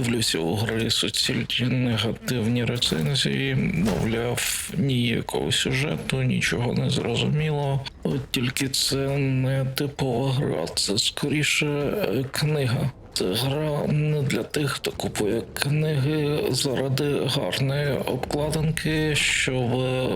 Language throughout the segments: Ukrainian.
Дивлюся у гри суцільні негативні рецензії, мовляв, ніякого сюжету, нічого не зрозуміло. От тільки це не типова гра, це скоріше е, книга. Це гра не для тих, хто купує книги заради гарної обкладинки, щоб е,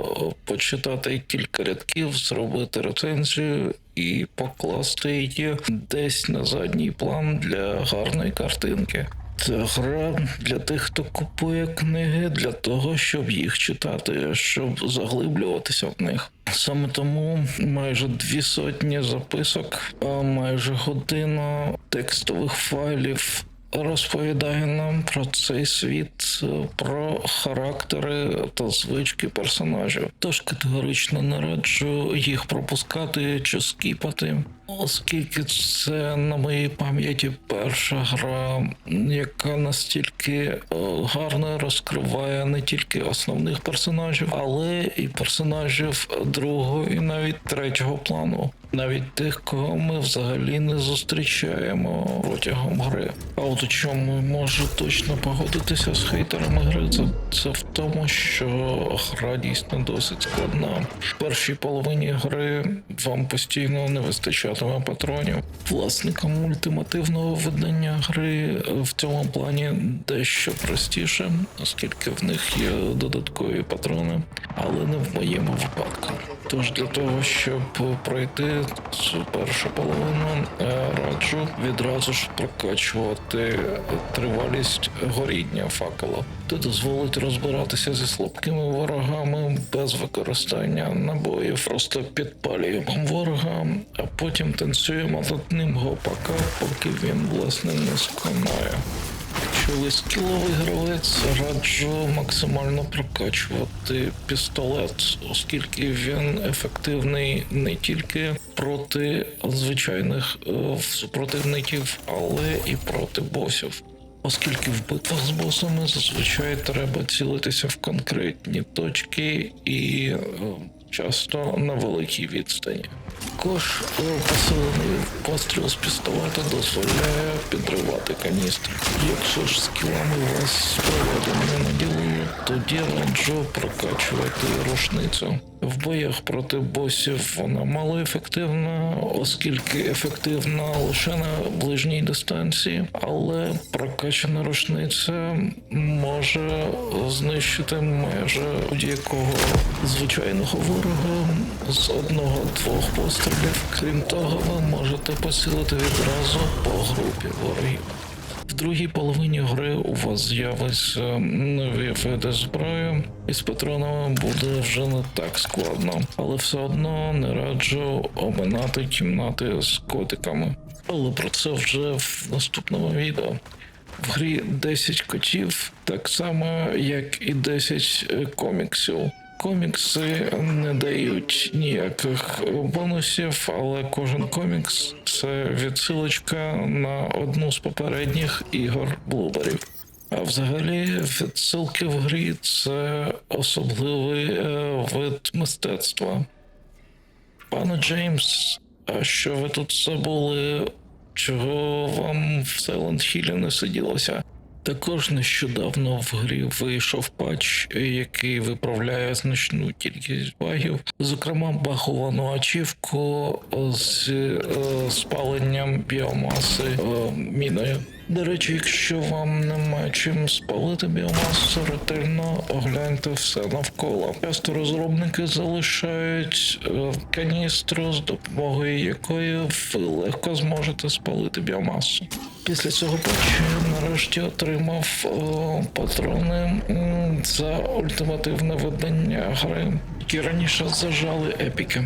почитати кілька рядків, зробити рецензію і покласти її десь на задній план для гарної картинки. Це гра для тих, хто купує книги, для того, щоб їх читати, щоб заглиблюватися в них. Саме тому майже дві сотні записок, а майже година текстових файлів розповідає нам про цей світ, про характери та звички персонажів. Тож категорично не раджу їх пропускати чи скіпати, оскільки це на моїй пам'яті перша гра, яка настільки е, гарно розкриває не тільки основних персонажів, але і персонажів другого і навіть третього плану. Навіть тих, кого ми взагалі не зустрічаємо протягом гри. А от у чому можу точно погодитися з хейтерами гри, це, це в тому, що гра дійсно досить складна. В першій половині гри вам постійно не вистачатиме патронів. Власникам ультимативного видання гри в цьому плані дещо простіше, оскільки в них є додаткові патрони, але не в моєму випадку. Тож для того, щоб пройти цю першу половину, е, раджу відразу ж прокачувати тривалість горіння факела. Це дозволить розбиратися зі слабкими ворогами без використання набоїв. Просто підпалюємо ворога, а потім танцюємо над ним гопака, поки він власне не сконає. Якщо ви скіловий гравець, раджу максимально прокачувати пістолет, оскільки він ефективний не тільки проти звичайних е, супротивників, але і проти босів. Оскільки в битвах з босами зазвичай треба цілитися в конкретні точки і е, часто на великій відстані. Також посилений постріл з пістолета дозволяє підривати каністри. Якщо ж скілами вас проведено не наділили, тоді раджу прокачувати рушницю. В боях проти босів вона мало ефективна, оскільки ефективна лише на ближній дистанції, але прокачана рушниця може знищити майже будь-якого звичайного ворога з одного-двох пострілів. Крім того, ви можете посилити відразу по групі ворогів. Другій половині гри у вас з'явиться нові види зброї, і з патронами буде вже не так складно, але все одно не раджу оминати кімнати з котиками. Але про це вже в наступному відео. В грі 10 котів, так само як і 10 коміксів. Комікси не дають ніяких бонусів, але кожен комікс це відсилочка на одну з попередніх ігор блуберів. А взагалі, відсилки в грі це особливий е, вид мистецтва. Пане Джеймс, а що ви тут забули? Чого вам в Silent Hill не сиділося? Також нещодавно в грі вийшов патч, який виправляє значну кількість багів, зокрема баговану ачівку з е, спаленням біомаси е, міною. До речі, якщо вам немає чим спалити біомасу, ретельно огляньте все навколо. Часто розробники залишають е, каністру, з допомогою якої ви легко зможете спалити біомасу. Після цього патчу я нарешті отримав о, патрони за ультимативне видання гри, які раніше зажали епіки.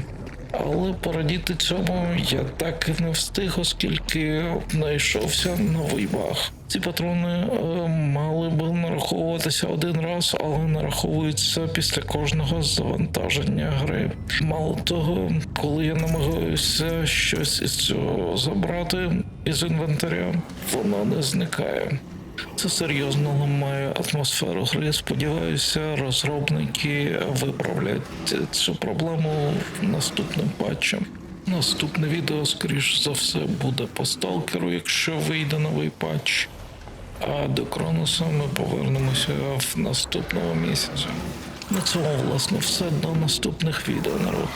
Але порадіти цьому я так і не встиг, оскільки знайшовся новий баг. Ці патрони е, мали би нараховуватися один раз, але нараховуються після кожного завантаження гри. Мало того, коли я намагаюся щось із цього забрати із інвентаря, воно не зникає. Це серйозно ламає атмосферу гри. Сподіваюся, розробники виправлять цю проблему наступним патчем. Наступне відео, скоріш за все, буде по сталкеру, якщо вийде новий патч. А до Кронуса ми повернемося в наступному місяці. На цьому, власне, все до наступних відео, народ.